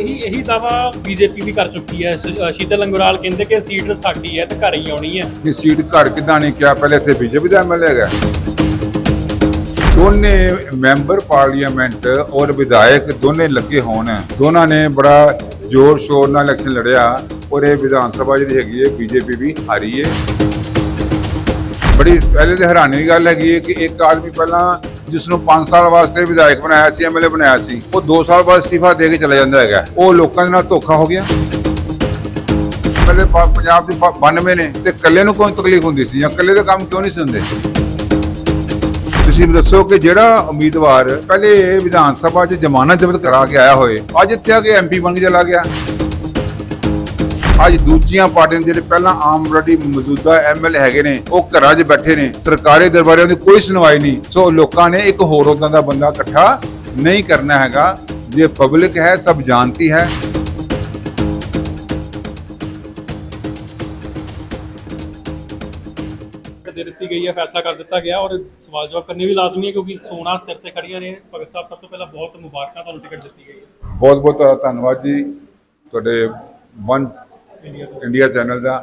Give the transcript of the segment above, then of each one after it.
ਇਹੀ ਇਹੀ ਦਾਵਾ ਬੀਜੇਪੀ ਵੀ ਕਰ ਚੁੱਕੀ ਹੈ। ਸ਼- ਸ਼ੀਤਲ ਅੰਗਰਾਲ ਕਹਿੰਦੇ ਕਿ ਸੀਟ ਸਾਡੀ ਹੈ ਤੇ ਘਰ ਹੀ ਆਉਣੀ ਹੈ। ਕਿ ਸੀਟ ਘਰ ਕਿੱਦਾਂ ਨਹੀਂ ਕਿਹਾ ਪਹਿਲੇ ਇੱਥੇ ਬੀਜੇਪੀ ਦਾ ਐਮਐਲਏ ਹੈਗਾ। ਦੋਨੇ ਮੈਂਬਰ ਪਾਰਲੀਮੈਂਟ ਔਰ ਵਿਧਾਇਕ ਦੋਨੇ ਲੱਗੇ ਹੋਣ। ਦੋਨਾਂ ਨੇ ਬੜਾ ਜ਼ੋਰ ਸ਼ੋਰ ਨਾਲ ਇਲੈਕਸ਼ਨ ਲੜਿਆ। ਔਰ ਇਹ ਵਿਧਾਨ ਸਭਾ ਜਿਹੜੀ ਹੈਗੀ ਹੈ, ਬੀਜੇਪੀ ਵੀ ਹਾਰੀ ਹੈ। ਬੜੀ ਪਹਿਲੇ ਤੇ ਹੈਰਾਨੀ ਦੀ ਗੱਲ ਹੈਗੀ ਹੈ ਕਿ ਇੱਕ ਆਦਮੀ ਪਹਿਲਾਂ ਜਿਸ ਨੂੰ 5 ਸਾਲ ਵਾਸਤੇ ਵਿਧਾਇਕ ਬਣਾਇਆ ਸੀ ਐਮਐਲਏ ਬਣਾਇਆ ਸੀ, ਉਹ 2 ਸਾਲ ਬਾਅਦ ਅਸਤੀਫਾ ਦੇ ਕੇ ਚਲਾ ਜਾਂਦਾ ਹੈਗਾ। ਉਹ ਲੋਕਾਂ ਦੇ ਨਾਲ ਧੋਖਾ ਹੋ ਗਿਆ। ਪਹਿਲੇ ਪੰਜਾਬ ਦੇ ਪ- 92 ਨੇ ਤੇ ਇਕੱਲੇ ਨੂੰ ਕੋਈ ਤਕਲੀਫ ਹੁੰਦੀ ਸੀ? ਜਾਂ ਇਕੱਲੇ ਦੇ ਕੰਮ ਕਿਉਂ ਨਹੀਂ ਸੀ ਹੁੰਦੇ? ਤੁਸੀਂ ਦੱਸੋ ਕਿ ਜਿਹੜਾ ਉਮੀਦਵਾਰ ਪਹਿਲੇ ਵਿਧਾਨ ਸਭਾ 'ਚ ਜ਼ਮਾਨਤ ਜ਼ਬਤ ਕਰਾ ਕੇ ਆਇਆ ਹੋਏ, ਅੱਜ ਇੱਥੇ ਆ ਕੇ ਐਮਪੀ ਬਣ ਕੇ ਚਲਾ ਗਿਆ। ਅੱਜ ਦੂਜੀਆਂ ਪਾਰਟੀਆਂ ਦੇ ਜਿਹੜੇ ਪਹਿਲਾਂ ਆਲਰੇਡੀ ਮੌਜੂਦਾ ਐਮਐਲਏ ਹੈਗੇ ਨੇ ਉਹ ਘਰਾਂ 'ਚ ਬੈਠੇ ਨੇ ਸਰਕਾਰੀ ਦਰਬਾਰਿਆਂ ਦੀ ਕੋਈ ਸੁਣਵਾਈ ਨਹੀਂ। ਸੋ ਲੋਕਾਂ ਨੇ ਇੱਕ ਹੋਰ ਉਦਾਂ ਦਾ ਬੰਦਾ ਇਕੱਠਾ ਨਹੀਂ ਕਰਨਾ ਹੈਗਾ ਜੇ ਪਬਲਿਕ ਹੈ ਸਭ ਜਾਣਤੀ ਹੈ। ਦੇ ਦਿੱਤੀ ਗਈ ਹੈ ਫੈਸਲਾ ਕਰ ਦਿੱਤਾ ਗਿਆ ਔਰ ਸਵਾਲ ਜਵਾਬ ਕਰਨੇ ਵੀ ਲਾਜ਼ਮੀ ਹੈ ਕਿਉਂਕਿ ਸੋਨਾ ਸਿਰ ਤੇ ਖੜੀਆਂ ਨੇ। ਭਗਤ ਸਾਹਿਬ ਸਭ ਤੋਂ ਪਹਿਲਾਂ ਬਹੁਤ ਮੁਬਾਰਕਾਂ ਤੁਹਾਨੂੰ ਟਿਕਟ ਦਿੱਤੀ ਗਈ ਹੈ। ਬਹੁਤ ਬਹੁਤ ਧੰਨਵਾਦ ਜੀ। ਤੁਹਾਡੇ ਵਨ ਇੰਡੀਆ ਚੈਨਲ ਦਾ।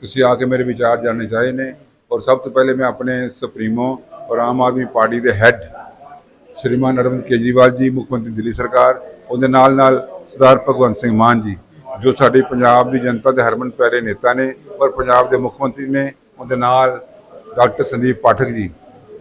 ਤੁਸੀਂ ਆ ਕੇ ਮੇਰੇ ਵਿਚਾਰ ਜਾਣਨੇ ਚਾਹੇ ਨੇ। ਔਰ ਸਭ ਤੋਂ ਪਹਿਲੇ ਮੈਂ ਆਪਣੇ ਸੁਪਰੀਮੋ ਔਰ ਆਮ ਆਦਮੀ ਪਾਰਟੀ ਦੇ ਹੈੱਡ ਸ਼੍ਰੀਮਾਨ ਅਰਵਿੰਦ ਕੇਜਰੀਵਾਲ ਜੀ, ਮੁੱਖ ਮੰਤਰੀ ਦਿੱਲੀ ਸਰਕਾਰ, ਉਹਦੇ ਨਾਲ ਨਾਲ ਸਰਦਾਰ ਭਗਵੰਤ ਸਿੰਘ ਮਾਨ ਜੀ, ਜੋ ਸਾਡੀ ਪੰਜਾਬ ਦੀ ਜਨਤਾ ਦੇ ਹਰਮਨ ਪਿਆਰੇ ਨੇਤਾ ਨੇ ਔਰ ਪੰਜਾਬ ਦੇ ਮੁੱਖ ਮੰਤਰੀ ਨੇ, ਉਹਦੇ ਨਾਲ ਡਾਕਟਰ ਸੰਦੀਪ ਪਾਠਕ ਜੀ,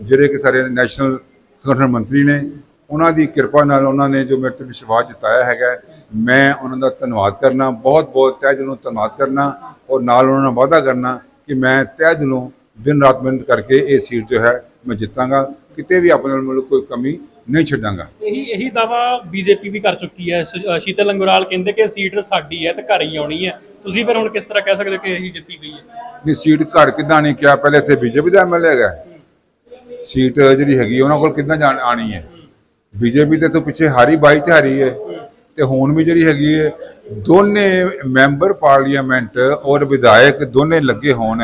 ਜਿਹੜੇ ਕਿ ਸਾਡੇ ਨੈਸ਼ਨਲ ਸੰਗਠਨ ਮੰਤਰੀ ਨੇ। ਉਹਨਾਂ ਦੀ ਕਿਰਪਾ ਨਾਲ ਉਹਨਾਂ ਨੇ ਜੋ ਮੇਰੇ ਤੇ ਵਿਸ਼ਵਾਸ ਜਤਾਇਆ ਹੈਗਾ ਮੈਂ ਉਹਨਾਂ ਦਾ ਧੰਨਵਾਦ ਕਰਨਾ ਬਹੁਤ ਬਹੁਤ ਤਹਿ ਦਿਲੋਂ ਧੰਨਵਾਦ ਕਰਨਾ ਔਰ ਨਾਲ ਉਹਨਾਂ ਨਾਲ ਵਾਅਦਾ ਕਰਨਾ ਕਿ ਮੈਂ ਤਹਿ ਦਿਲੋਂ ਦਿਨ ਰਾਤ ਮਿਹਨਤ ਕਰਕੇ ਇਹ ਸੀਟ ਜੋ ਹੈ ਮੈਂ ਜਿੱਤਾਂਗਾ ਕਿਤੇ ਵੀ ਆਪਣੇ ਵੱਲੋਂ ਕੋਈ ਕਮੀ ਨਹੀਂ ਛੱਡਾਂਗਾ। ਇਹੀ ਇਹੀ ਦਾਵਾ ਬੀਜੇਪੀ ਵੀ ਕਰ ਚੁੱਕੀ ਹੈ ਸ਼ੀਤਲ ਅੰਗਰਾਲ ਕਹਿੰਦੇ ਕਿ ਸੀਟ ਸਾਡੀ ਹੈ ਤੇ ਘਰ ਹੀ ਆਉਣੀ ਹੈ। ਤੁਸੀਂ ਫਿਰ ਹੁਣ ਕਿਸ ਤਰ੍ਹਾਂ ਕਹਿ ਸਕਦੇ ਕਿ ਇਹੀ ਜਿੱਤੀ ਗਈ ਹੈ? ਵੀ ਸੀਟ ਘਰ ਕਿੱਦਾਂ ਨਹੀਂ ਕਿਹਾ ਪਹਿਲੇ ਇੱਥੇ ਬੀਜੇਪੀ ਦਾ ਐਮਐਲਏ ਹੈਗਾ। ਸੀਟ ਜਿਹੜੀ ਹੈਗੀ ਉਹਨਾਂ ਕੋਲ ਕਿੱਦਾਂ ਜਾਣ ਆਣੀ ਹੈ? ਬੀਜੇਪੀ ਤੇ ਤੋਂ ਪਿੱਛੇ ਹਾਰੀ ਬਾਈ ਚ ਹਾਰੀ ਹੈ। ਤੇ ਹੁਣ ਵੀ ਜਿਹੜੀ ਹੈਗੀ ਹੈ ਦੋਨੇ ਮੈਂਬਰ ਪਾਰਲੀਮੈਂਟ ਔਰ ਵਿਧਾਇਕ ਦੋਨੇ ਲੱਗੇ ਹੋਣ।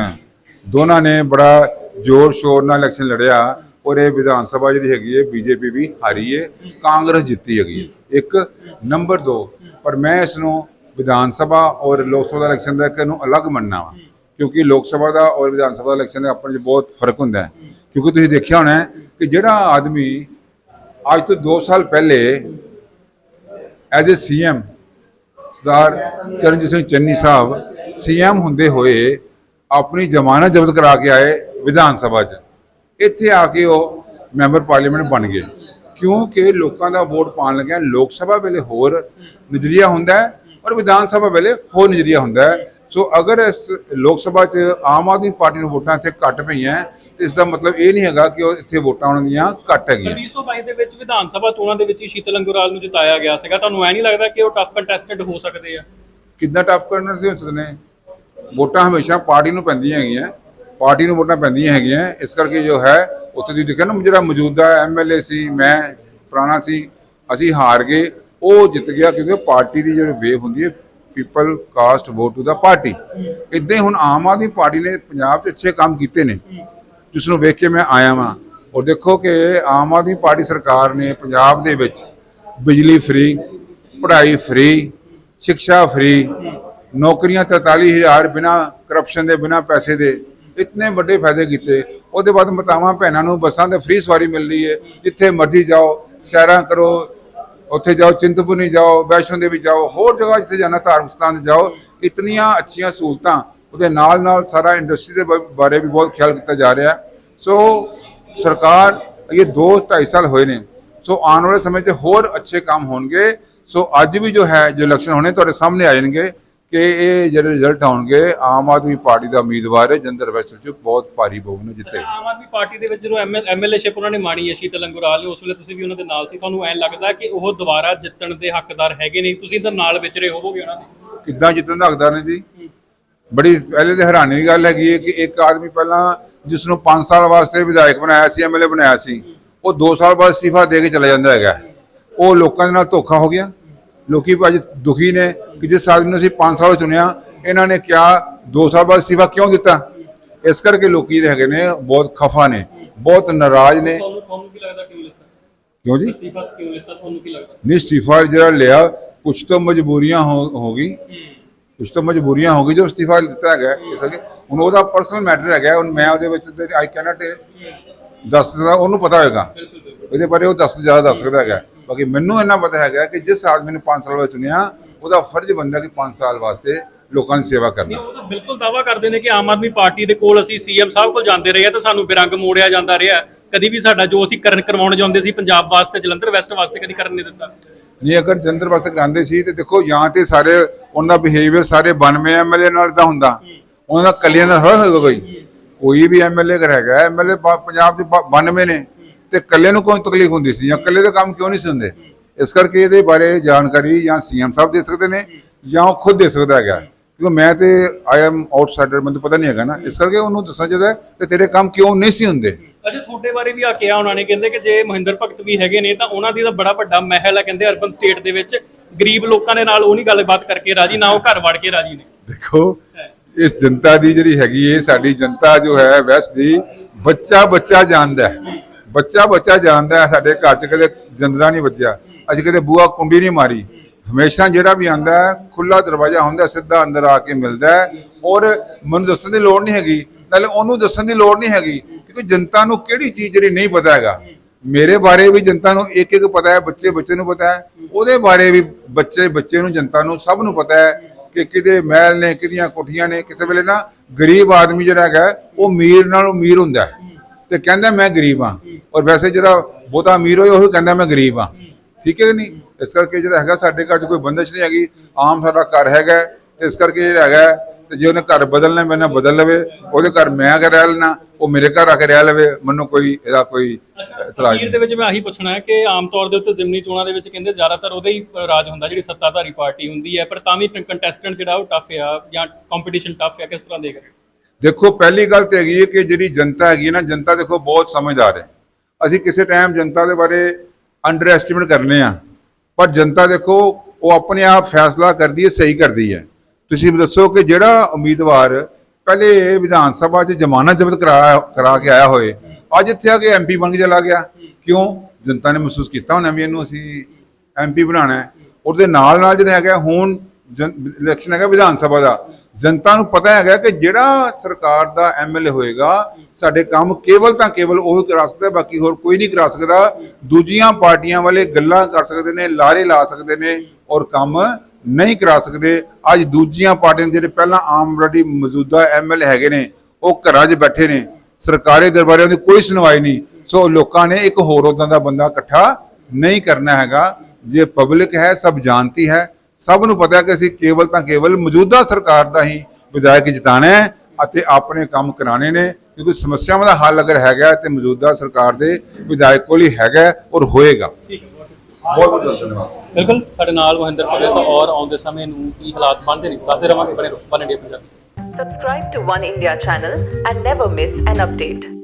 ਦੋਨਾਂ ਨੇ ਬੜਾ ਜ਼ੋਰ ਸ਼ੋਰ ਨਾਲ ਇਲੈਕਸ਼ਨ ਲੜਿਆ ਔਰ ਇਹ ਵਿਧਾਨ ਸਭਾ ਜਿਹੜੀ ਹੈਗੀ ਹੈ ਬੀਜੇਪੀ ਵੀ ਹਾਰੀ ਹੈ ਕਾਂਗਰਸ ਜਿੱਤੀ ਹੈਗੀ ਹੈ ਇੱਕ ਨੰਬਰ 2 ਪਰ ਮੈਂ ਇਸ ਨੂੰ ਵਿਧਾਨ ਸਭਾ ਔਰ ਲੋਕ ਸਭਾ ਦਾ ਇਲੈਕਸ਼ਨ ਦਾ ਇੱਕ ਅਲੱਗ ਮੰਨਣਾ ਵਾ, ਕਿਉਂਕਿ ਲੋਕ ਸਭਾ ਦਾ ਔਰ ਵਿਧਾਨ ਸਭਾ ਦਾ ਇਲੈਕਸ਼ਨ ਦਾ ਆਪਣੇ 'ਚ ਬਹੁਤ ਫ਼ਰਕ ਹੁੰਦਾ ਹੈ। ਕਿਉਂਕਿ ਤੁਸੀਂ ਦੇਖਿਆ ਹੋਣਾ ਕਿ ਜਿਹੜਾ ਆਦਮੀ ਅੱਜ ਤੋਂ 2 ਸਾਲ ਪਹਿਲੇ as a CM Sardar Charanjit Singh Channi Sahib CM ਹੁੰਦੇ ਹੋਏ ਆਪਣੀ ਜ਼ਮਾਨਤ ਜ਼ਬਤ ਕਰਾ ਕੇ ਆਏ ਵਿਧਾਨ ਸਭਾ 'ਚ। ਇੱਥੇ ਆ ਕੇ ਉਹ ਮੈਂਬਰ ਪਾਰਲੀਮੈਂਟ ਬਣ ਗਏ। ਕਿਉਂਕਿ ਲੋਕਾਂ ਦਾ ਵੋਟ ਪਾਉਣ ਲੱਗਿਆ ਲੋਕ ਸਭਾ ਵੇਲੇ ਹੋਰ ਨਜ਼ਰੀਆ ਹੁੰਦਾ ਹੈ ਔਰ ਵਿਧਾਨ ਸਭਾ ਵੇਲੇ ਹੋਰ ਨਜ਼ਰੀਆ ਹੁੰਦਾ ਹੈ। ਸੋ ਅਗਰ ਇਸ ਲੋਕ ਸਭਾ 'ਚ ਆਮ ਆਦਮੀ ਪਾਰਟੀ ਨੂੰ ਵੋਟਾਂ ਇੱਥੇ ਘੱਟ ਪਈਆਂ ਤੇ ਇਸ ਦਾ ਮਤਲਬ ਇਹ ਨਹੀਂ ਹੈਗਾ ਕਿ ਉਹ ਇੱਥੇ ਵੋਟਾਂ ਉਹਨਾਂ ਦੀਆਂ ਘੱਟ ਹੈਗੀਆਂ। 2022 ਦੇ ਵਿੱਚ ਵਿਧਾਨ ਸਭਾ ਚੋਣਾਂ ਦੇ ਵਿੱਚ ਹੀ ਸ਼ੀਤਲ ਅੰਗਰਾਲ ਨੂੰ ਜਿਤਾਇਆ ਗਿਆ ਸੀਗਾ। ਤੁਹਾਨੂੰ ਐ ਨਹੀਂ ਲੱਗਦਾ ਕਿ ਉਹ ਟਫ ਕੰਟੈਸਟਡ ਹੋ ਸਕਦੇ ਆ? ਕਿੰਨਾ ਟਫ ਕਰਨਾ ਸੀ ਉਸ ਨੇ ਵੋਟਾਂ ਹਮੇਸ਼ਾ ਪਾਰਟੀ ਨੂੰ ਪੈਂਦੀਆਂ ਹੈਗੀਆਂ ਪਾਰਟੀ ਨੂੰ ਵੋਟਾਂ ਪੈਂਦੀਆਂ ਹੈਗੀਆਂ। ਇਸ ਕਰਕੇ ਜੋ ਹੈ ਉੱਥੇ ਤੁਸੀਂ ਦੇਖਿਆ ਨਾ ਜਿਹੜਾ ਮੌਜੂਦਾ ਐਮਐਲਏ ਸੀ ਮੈਂ ਪੁਰਾਣਾ ਸੀ ਅਸੀਂ ਹਾਰ ਗਏ। ਉਹ ਜਿੱਤ ਗਿਆ ਕਿਉਂਕਿ ਪਾਰਟੀ ਦੀ ਜਿਹੜੀ ਵੇਵ ਹੁੰਦੀ ਹੈ people cast vote to the party ਇਦਾਂ ਹੀ ਹੁਣ ਆਮ ਆਦਮੀ ਪਾਰਟੀ ਨੇ ਪੰਜਾਬ 'ਚ ਅੱਛੇ ਕੰਮ ਕੀਤੇ ਨੇ। ਜਿਸ ਨੂੰ ਵੇਖ ਕੇ ਮੈਂ ਆਇਆ ਵਾਂ। ਔਰ ਦੇਖੋ ਕਿ ਆਮ ਆਦਮੀ ਪਾਰਟੀ ਸਰਕਾਰ ਨੇ ਪੰਜਾਬ ਦੇ ਵਿੱਚ ਬਿਜਲੀ ਫ੍ਰੀ, ਪੜ੍ਹਾਈ ਫ੍ਰੀ, ਸਿੱਖਿਆ ਫ੍ਰੀ, ਨੌਕਰੀਆਂ 43000 ਬਿਨਾ ਕਰਪਸ਼ਨ ਦੇ, ਬਿਨਾ ਪੈਸੇ ਦੇ ਇਤਨੇ ਵੱਡੇ ਫਾਇਦੇ ਕੀਤੇ। ਉਹਦੇ ਬਾਅਦ ਮਤਾਵਾਂ ਭੈਣਾਂ ਨੂੰ ਬੱਸਾਂ ਤੇ ਫ੍ਰੀ ਸਵਾਰੀ ਮਿਲ ਰਹੀ ਹੈ। ਜਿੱਥੇ ਮਰਜ਼ੀ ਜਾਓ, ਸੈਰਾਂ ਕਰੋ, ਉੱਥੇ ਜਾਓ, ਚਿੰਤਪੁਰਨੀ ਜਾਓ, ਵੈਸ਼ਨੋ ਦੇਵੀ ਜਾਓ, ਹੋਰ ਜਗ੍ਹਾ ਜਿੱਥੇ ਜਾਣਾ, ਧਾਰਮਿਕ ਸਥਾਨ ਤੇ ਜਾਓ, ਇਤਨੀਆਂ ਅੱਛੀਆਂ ਸਹੂਲਤਾਂ ਉਹਦੇ ਨਾਲ ਨਾਲ ਸਾਰਾ ਇੰਡਸਟਰੀ ਦੇ ਬਾਰੇ ਵੀ ਬਹੁਤ ਖਿਆਲ ਕੀਤਾ ਜਾ ਰਿਹਾ। ਸੋ ਸਰਕਾਰ ਇਹ 2 2.5 ਸਾਲ ਹੋਏ ਨੇ। ਸੋ ਆਉਣ ਵਾਲੇ ਸਮੇਂ 'ਚ ਹੋਰ ਅੱਛੇ ਕੰਮ ਹੋਣਗੇ। ਸੋ ਅੱਜ ਵੀ ਜੋ ਹੈ ਜੋ ਇਲੈਕਸ਼ਨ ਹੋਣੇ ਤੁਹਾਡੇ ਸਾਹਮਣੇ ਆ ਜਾਣਗੇ ਕਿ ਇਹ ਜਿਹੜੇ ਰਿਜ਼ਲਟ ਆਉਣਗੇ ਆਮ ਆਦਮੀ ਪਾਰਟੀ ਦਾ ਉਮੀਦਵਾਰ ਹੈ ਜੰਦਰ ਵੈਸਟ 'ਚ ਬਹੁਤ ਭਾਰੀ ਬਹੁਮਤ ਨਾਲ ਜਿੱਤੇਗਾ ਆਮ ਆਦਮੀ ਪਾਰਟੀ ਦੇ ਵਿੱਚ ਜਦੋਂ ਐਮਐਲਏਸ਼ਿਪ ਉਹਨਾਂ ਨੇ ਮਾਣੀ ਹੈ ਸ਼ੀਤਲ ਅੰਗਰਾਲ ਨੇ ਉਸ ਵੇਲੇ ਤੁਸੀਂ ਵੀ ਉਹਨਾਂ ਦੇ ਨਾਲ ਸੀ। ਤੁਹਾਨੂੰ ਐਂ ਲੱਗਦਾ ਕਿ ਉਹ ਦੁਬਾਰਾ ਜਿੱਤਣ ਦੇ ਹੱਕਦਾਰ ਹੈਗੇ ਨਹੀਂ? ਤੁਸੀਂ ਤਾਂ ਨਾਲ ਵਿਚਰੇ ਹੋਵੋਗੇ ਉਹਨਾਂ ਦੇ। ਕਿੱਦਾਂ ਜਿੱਤਣ ਦਾ ਹੱਕਦਾਰ ਨੇ ਜੀ? ਬੜੀ ਪਹਿਲੇ ਤੇ ਹੈਰਾਨੀ ਦੀ ਗੱਲ ਹੈਗੀ ਹੈ ਕਿ ਇੱਕ ਆਦਮੀ ਪਹਿਲਾਂ ਜਿਸ ਨੂੰ 5 ਸਾਲ ਵਾਸਤੇ ਵਿਧਾਇਕ ਬਣਾਇਆ ਸੀ ਐਮਐਲਏ ਬਣਾਇਆ ਸੀ ਉਹ 2 ਸਾਲ ਬਾਅਦ ਅਸਤੀਫਾ ਦੇ ਕੇ ਚਲਾ ਜਾਂਦਾ ਹੈਗਾ। ਉਹ ਲੋਕਾਂ ਦੇ ਨਾਲ ਧੋਖਾ ਹੋ ਗਿਆ। ਲੋਕੀ ਅੱਜ ਦੁਖੀ ਨੇ ਕਿ ਜਿਸ ਆਦਮੀ ਨੂੰ ਅਸੀਂ 5 ਸਾਲ ਚੁਣਿਆ ਇਹਨਾਂ ਨੇ ਕਿਹਾ 2 ਸਾਲ ਬਾਅਦ ਅਸਤੀਫਾ ਕਿਉਂ ਦਿੱਤਾ? ਇਸ ਕਰਕੇ ਲੋਕੀ ਜਿਹੜੇ ਹੈਗੇ ਨੇ ਬਹੁਤ ਖਫਾ ਨੇ ਬਹੁਤ ਨਾਰਾਜ਼ ਨੇ। ਕਿਉਂ ਜੀ? ਅਸਤੀਫਾ ਕਿਉਂ ਲਿੱਤਾ? ਤੁਹਾਨੂੰ ਕੀ ਲੱਗਦਾ? ਨਹੀਂ ਅਸਤੀਫਾ ਜਿਹੜਾ ਲਿਆ ਕੁਝ ਤੋਂ ਮਜਬੂਰੀਆਂ ਹੋ ਗਈ। ਕੁਝ ਤਾਂ ਮਜਬੂਰੀਆਂ ਹੋ ਗਈ ਜੋ ਅਸਤੀਫਾ ਦਿੱਤਾ ਹੈਗਾ ਇਸ ਕਰਕੇ ਹੁਣ ਉਹਦਾ ਪਰਸਨਲ ਮੈਟਰ ਹੈਗਾ ਹੁਣ ਮੈਂ ਉਹਦੇ ਵਿੱਚ ਆਈ ਕੈਨਟ ਦੱਸ ਸਕਦਾ ਉਹਨੂੰ ਪਤਾ ਹੋਏਗਾ। ਇਹਦੇ ਬਾਰੇ ਉਹ ਦੱਸ ਜ਼ਿਆਦਾ ਦੱਸ ਸਕਦਾ ਹੈਗਾ। ਬਾਕੀ ਮੈਨੂੰ ਇੰਨਾ ਪਤਾ ਹੈਗਾ ਕਿ ਜਿਸ ਆਦਮੀ ਨੇ 5 ਸਾਲ ਵਿੱਚ ਚੁਣਿਆ ਉਹਦਾ ਫਰਜ਼ ਬਣਦਾ ਕਿ 5 ਸਾਲ ਵਾਸਤੇ ਲੋਕਾਂ ਦੀ ਸੇਵਾ ਕਰਨਾ। ਉਹ ਤਾਂ ਬਿਲਕੁਲ ਦਾਵਾ ਕਰਦੇ ਨੇ ਕਿ ਆਮ ਆਦਮੀ ਪਾਰਟੀ ਦੇ ਕੋਲ ਅਸੀਂ ਸੀਐਮ ਸਾਹਿਬ ਕੋਲ ਜਾਂਦੇ ਰਹੇ ਆ ਤਾਂ ਸਾਨੂੰ ਬਿਰੰਗ ਮੋੜਿਆ ਜਾਂਦਾ ਰਿਹਾ। ਕਦੀ ਵੀ ਸਾਡਾ ਜੋ ਅਸੀਂ ਕਰਨ ਕਰਵਾਉਣ ਜਾਂਦੇ ਸੀ ਪੰਜਾਬ ਵਾਸਤੇ ਜਲੰਧਰ ਵੈਸਟ ਵਾਸਤੇ ਕਦੀ ਕਰਨ ਨਹੀਂ ਦਿੱਤਾ। ਨਹੀਂ ਅਗਰ ਜੰਦਰ ਵਾਸਤੇ ਕਰਾਉਂਦੇ ਸੀ ਤੇ ਦੇਖੋ ਜਾਂ ਤੇ ਸਾਰੇ ਉਹਨਾਂ ਦਾ ਬਿਹੇਵੀਅਰ ਸਾਰੇ 92 ਐਮਐਲਏ ਨਾਲ ਦਾ ਹੁੰਦਾ। ਉਹਨਾਂ ਦਾ ਕੱਲਿਆਂ ਦਾ ਥੋੜ੍ਹਾ ਹੋਏਗਾ ਕੋਈ। ਕੋਈ ਵੀ ਐਮਐਲਏ ਕਰ ਹੈਗਾ ਐਮਐਲਏ ਪੰਜਾਬ ਦੇ 92 ਨੇ, ਤੇ ਕੱਲੇ ਨੂੰ ਕੋਈ ਤਕਲੀਫ ਹੁੰਦੀ ਸੀ ਜਾਂ ਕੱਲੇ ਦੇ ਕੰਮ ਕਿਉਂ ਨਹੀਂ ਸੀ ਹੁੰਦੇ? ਇਸ ਕਰਕੇ ਇਹਦੇ ਬਾਰੇ ਜਾਣਕਾਰੀ ਜਾਂ ਸੀਐਮ ਸਾਹਿਬ ਦੇ ਸਕਦੇ ਨੇ ਜਾਂ ਉਹ ਖੁਦ ਦੇ ਸਕਦਾ ਹੈਗਾ। ਕਿਉਂਕਿ ਮੈਂ ਤੇ ਆਈ ਐਮ ਆਊਟਸਾਈਡਰ ਮੈਨੂੰ ਪਤਾ ਨਹੀਂ ਹੈਗਾ ਨਾ। ਇਸ ਕਰਕੇ ਉਹਨੂੰ ਦੱਸਣਾ ਚਾਹੀਦਾ ਹੈ ਤੇਰੇ ਕੰਮ ਕਿਉਂ ਨਹੀਂ ਸੀ ਹੁੰਦੇ? ਅੱਛਾ ਤੁਹਾਡੇ ਬਾਰੇ ਵੀ ਆ ਕਿਹਾ ਉਹਨਾਂ ਨੇ ਕਹਿੰਦੇ ਕਿ ਜੇ ਮਹਿੰਦਰ ਭਗਤ ਵੀ ਹੈਗੇ ਨੇ ਤਾਂ ਉਹਨਾਂ ਦੀ ਤਾਂ ਬੜਾ ਵੱਡਾ ਮਹਿਲ ਹੈ ਕਹਿੰਦੇ ਅਰਬਨ ਸਟੇਟ ਦੇ ਵਿੱਚ। ਗਰੀਬ ਲੋਕਾਂ ਦੇ ਨਾਲ ਉਹ ਨਹੀਂ ਗੱਲਬਾਤ ਕਰਕੇ ਰਾਜੀ ਨਾ ਉਹ ਘਰ ਵੜ ਕੇ ਰਾਜੀ ਨੇ। ਦੇਖੋ ਇਸ ਜਨਤਾ ਦੀ ਜਿਹੜੀ ਹੈਗੀ ਹੈ ਸਾਡੀ ਜਨਤਾ ਜੋ ਹੈ ਵੈਸਟ ਦੀ ਬੱਚਾ ਬੱਚਾ ਜਾਣਦਾ ਹੈ। ਬੱਚਾ ਬੱਚਾ ਜਾਣਦਾ ਹੈ ਸਾਡੇ ਘਰ 'ਚ ਕਦੇ ਜੰਦਰਾ ਨਹੀਂ ਵੱਜਿਆ। ਅੱਜ ਕਦੇ ਬੂਆ ਕੁੰਡੀ ਨਹੀਂ ਮਾਰੀ। ਹਮੇਸ਼ਾ ਜਿਹੜਾ ਵੀ ਆਂਦਾ ਖੁੱਲਾ ਦਰਵਾਜ਼ਾ ਹੁੰਦਾ ਸਿੱਧਾ ਅੰਦਰ ਆ ਕੇ ਮਿਲਦਾ ਔਰ ਮੈਨੂੰ ਦੱਸਣ ਦੀ ਲੋੜ ਨਹੀਂ ਹੈਗੀ ਨਾਲੇ ਉਹਨੂੰ ਦੱਸਣ ਦੀ ਲੋੜ ਨਹੀਂ ਹੈਗੀ ਕਿਉਂਕਿ ਜਨਤਾ ਨੂੰ ਕਿਹੜੀ ਚੀਜ਼ ਜਿਹੜੀ ਨਹੀਂ ਪਤਾ ਹੈਗਾ? ਮੇਰੇ ਬਾਰੇ ਵੀ ਜਨਤਾ ਨੂੰ ਇੱਕ ਇੱਕ ਪਤਾ ਹੈ, ਬੱਚੇ ਬੱਚੇ ਨੂੰ ਪਤਾ ਹੈ। ਉਹਦੇ ਬਾਰੇ ਵੀ ਬੱਚੇ ਬੱਚੇ ਨੂੰ ਜਨਤਾ ਨੂੰ ਸਭ ਨੂੰ ਪਤਾ ਹੈ ਕਿ ਕਿਹਦੇ ਮਹਿਲ ਨੇ, ਕਿਹਦੀਆਂ ਕੋਠੀਆਂ ਨੇ, ਕਿਸੇ ਵੇਲੇ ਨਾ ਗਰੀਬ ਆਦਮੀ ਜਿਹੜਾ ਹੈਗਾ, ਉਹ ਅਮੀਰ ਨਾਲ ਅਮੀਰ ਹੁੰਦਾ ਤੇ ਕਹਿੰਦਾ ਮੈਂ ਗਰੀਬ ਹਾਂ। ਔਰ ਵੈਸੇ ਜਿਹੜਾ ਬਹੁਤਾ ਅਮੀਰ ਹੋਏ, ਉਹ ਕਹਿੰਦਾ ਮੈਂ ਗਰੀਬ ਹਾਂ। ਠੀਕ ਹੈ ਕਿ ਨਹੀਂ? ਇਸ ਕਰਕੇ ਜਿਹੜਾ ਹੈਗਾ, ਸਾਡੇ ਘਰ 'ਚ ਕੋਈ ਬੰਦਸ਼ ਨਹੀਂ ਹੈਗੀ। ਆਮ ਸਾਡਾ ਘਰ ਹੈਗਾ ਇਸ ਕਰਕੇ ਜਿਹੜਾ ਹੈਗਾ ਤੇ ਜੇ ਉਹਨੇ ਘਰ ਬਦਲਣਾ ਮੈਨਾਂ ਬਦਲ ਲਵੇ ਉਹਦੇ ਘਰ ਮੈਂ ਆ ਕੇ ਰਹਿ ਲੈਣਾ ਉਹ ਮੇਰੇ ਘਰ ਆ ਕੇ ਰਹਿ ਲਵੇ ਮੈਨੂੰ ਕੋਈ ਇਹਦਾ ਕੋਈ ਇਤਰਾਜ਼ ਅਖੀਰ ਨਹੀਂ ਦੇ ਵਿੱਚ ਮੈਂ ਆਹੀ ਪੁੱਛਣਾ ਹੈ ਕਿ ਆਮ ਤੌਰ ਦੇ ਉੱਤੇ ਜ਼ਿਮਨੀ ਚੋਣਾਂ ਦੇ ਵਿੱਚ ਕਹਿੰਦੇ ਜ਼ਿਆਦਾਤਰ ਉਹਦਾ ਹੀ ਰਾਜ ਹੁੰਦਾ ਜਿਹੜੀ ਸੱਤਾਧਾਰੀ ਪਾਰਟੀ ਹੁੰਦੀ ਹੈ ਪਰ ਤਾਂ ਵੀ ਕੰਟੈਸਟੈਂਟ ਜਿਹੜਾ ਉਹ ਟਫ ਆ ਜਾਂ ਕੰਪੀਟੀਸ਼ਨ ਟਫ ਆ ਕਿਸ ਤਰ੍ਹਾਂ ਦੇਖ ਰਹੇ ਹੋ? ਦੇਖੋ ਪਹਿਲੀ ਗੱਲ ਤੇ ਹੈਗੀ ਹੈ ਕਿ ਜਿਹੜੀ ਜਨਤਾ ਹੈਗੀ ਹੈ ਨਾ ਜਨਤਾ ਦੇਖੋ ਬਹੁਤ ਸਮਝਦਾਰ ਹੈ। ਅਸੀਂ ਕਿਸੇ ਟਾਈਮ ਜਨਤਾ ਦੇ ਬਾਰੇ ਅੰਡਰ ਐਸਟੀਮੇਟ ਕਰਨੇ ਆ ਪਰ ਜਨਤਾ ਦੇਖੋ ਉਹ ਆਪਣੇ ਆਪ ਫੈਸਲਾ ਕਰਦੀ ਹੈ ਸਹੀ ਕਰਦੀ ਹੈ। ਤੁਸੀਂ ਦੱਸੋ ਕਿ ਜਿਹੜਾ ਉਮੀਦਵਾਰ ਪਹਿਲੇ ਵਿਧਾਨ ਸਭਾ 'ਚ ਜ਼ਮਾਨਤ ਜ਼ਬਤ ਕਰਾ ਕਰਾ ਕੇ ਆਇਆ ਹੋਏ, ਅੱਜ ਇੱਥੇ ਆ ਕੇ ਐਮਪੀ ਬਣ ਕੇ ਚਲਾ ਗਿਆ। ਕਿਉਂ? ਜਨਤਾ ਨੇ ਮਹਿਸੂਸ ਕੀਤਾ ਹੋਣਾ ਵੀ ਇਹਨੂੰ ਅਸੀਂ ਐਮਪੀ ਬਣਾਉਣਾ ਹੈ। ਉਹਦੇ ਨਾਲ ਨਾਲ ਜਿਹੜਾ ਹੈਗਾ, ਹੁਣ ਇਲੈਕਸ਼ਨ ਹੈਗਾ ਵਿਧਾਨ ਸਭਾ ਦਾ। ਜਨਤਾ ਨੂੰ ਪਤਾ ਹੈਗਾ ਕਿ ਜਿਹੜਾ ਸਰਕਾਰ ਦਾ ਐਮਐਲਏ ਹੋਏਗਾ, ਸਾਡੇ ਕੰਮ ਕੇਵਲ ਤਾਂ ਕੇਵਲ ਉਹ ਹੀ ਕਰਾ ਸਕਦਾ, ਬਾਕੀ ਹੋਰ ਕੋਈ ਨਹੀਂ ਕਰਾ ਸਕਦਾ। ਦੂਜੀਆਂ ਪਾਰਟੀਆਂ ਵਾਲੇ ਗੱਲਾਂ ਕਰ ਸਕਦੇ ਨੇ, ਲਾਰੇ ਲਾ ਸਕਦੇ ਨੇ ਔਰ ਕੰਮ ਨਹੀਂ ਕਰਾ ਸਕਦੇ। ਅੱਜ ਦੂਜੀਆਂ ਪਾਰਟੀਆਂ ਦੇ ਜਿਹੜੇ ਪਹਿਲਾਂ ਆਲਰੇਡੀ ਮੌਜੂਦਾ ਐਮਐਲਏ ਹੈਗੇ ਨੇ, ਉਹ ਘਰਾਂ 'ਚ ਬੈਠੇ ਨੇ। ਸਰਕਾਰੀ ਦਰਬਾਰਿਆਂ ਦੀ ਕੋਈ ਸੁਣਵਾਈ ਨਹੀਂ। ਸੋ ਲੋਕਾਂ ਨੇ ਇੱਕ ਹੋਰ ਉਦਾਂ ਦਾ ਬੰਦਾ ਇਕੱਠਾ ਨਹੀਂ ਕਰਨਾ ਹੈਗਾ। ਜੇ ਪਬਲਿਕ ਹੈ, ਸਭ ਜਾਣਤੀ ਹੈ। ਸਭ ਨੂੰ ਪਤਾ ਹੈ ਕਿ ਅਸੀਂ ਕੇਵਲ ਤਾਂ ਕੇਵਲ ਮੌਜੂਦਾ ਸਰਕਾਰ ਦਾ ਹੀ ਵਿਧਾਇਕ ਜਿਤਾਣਾ ਹੈ ਅਤੇ ਆਪਣੇ ਕੰਮ ਕਰਾਣੇ ਨੇ। ਕਿਉਂਕਿ ਸਮੱਸਿਆਵਾਂ ਦਾ ਹੱਲ ਅਗਰ ਹੈਗਾ ਤੇ ਮੌਜੂਦਾ ਸਰਕਾਰ ਦੇ ਵਿਧਾਇਕ ਕੋਲ ਹੀ ਹੈਗਾ ਔਰ ਹੋਏਗਾ। ਬਹੁਤ ਬਹੁਤ ਧੰਨਵਾਦ। ਬਿਲਕੁਲ ਸਾਡੇ ਨਾਲ ਮਹਿੰਦਰ ਭਗਤ ਔਰ ਆਉਂਦੇ ਸਮੇਂ ਨੂੰ ਕੀ ਹਾਲਾਤ ਬਣਦੇ ਨੇ ਦੱਸਦੇ ਰਵਾਂਗੇ ਬਣੇ ਰਹੋ। ਬਣੇ India Punjabi. Subscribe to One India channel and never miss an update.